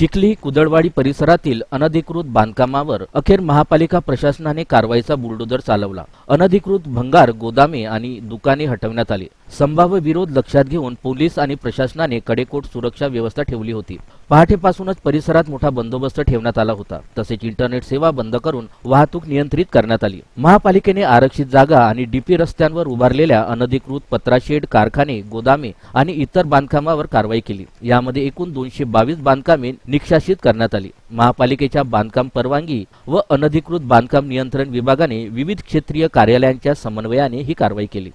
चिखली कुदळवाडी परिसरातील अनधिकृत बांधकामावर अखेर महापालिका प्रशासनाने कारवाईचा बुलडोजर चालवला. अनधिकृत भंगार गोदामे आणि दुकाने हटवण्यात आली. संभाव्य विरोध लक्षात घेऊन पोलीस आणि प्रशासनाने कडेकोट सुरक्षा व्यवस्था ठेवली होती. पहाटेपासूनच परिसरात मोठा बंदोबस्त ठेवण्यात आला होता. तसेच इंटरनेट सेवा बंद करून वाहतूक नियंत्रित करण्यात आली. महापालिकेने आरक्षित जागा आणि डीपी रस्त्यांवर उभारलेल्या अनधिकृत पत्राशेड कारखाने गोदामे आणि इतर बांधकामावर कारवाई केली. यामध्ये एकूण दोनशे बावीस बांधकामे निष्कासित करण्यात आली. महापालिकेच्या बांधकाम परवानगी व अनधिकृत बांधकाम नियंत्रण विभागाने विविध क्षेत्रीय कार्यालयांच्या समन्वयाने ही कारवाई केली.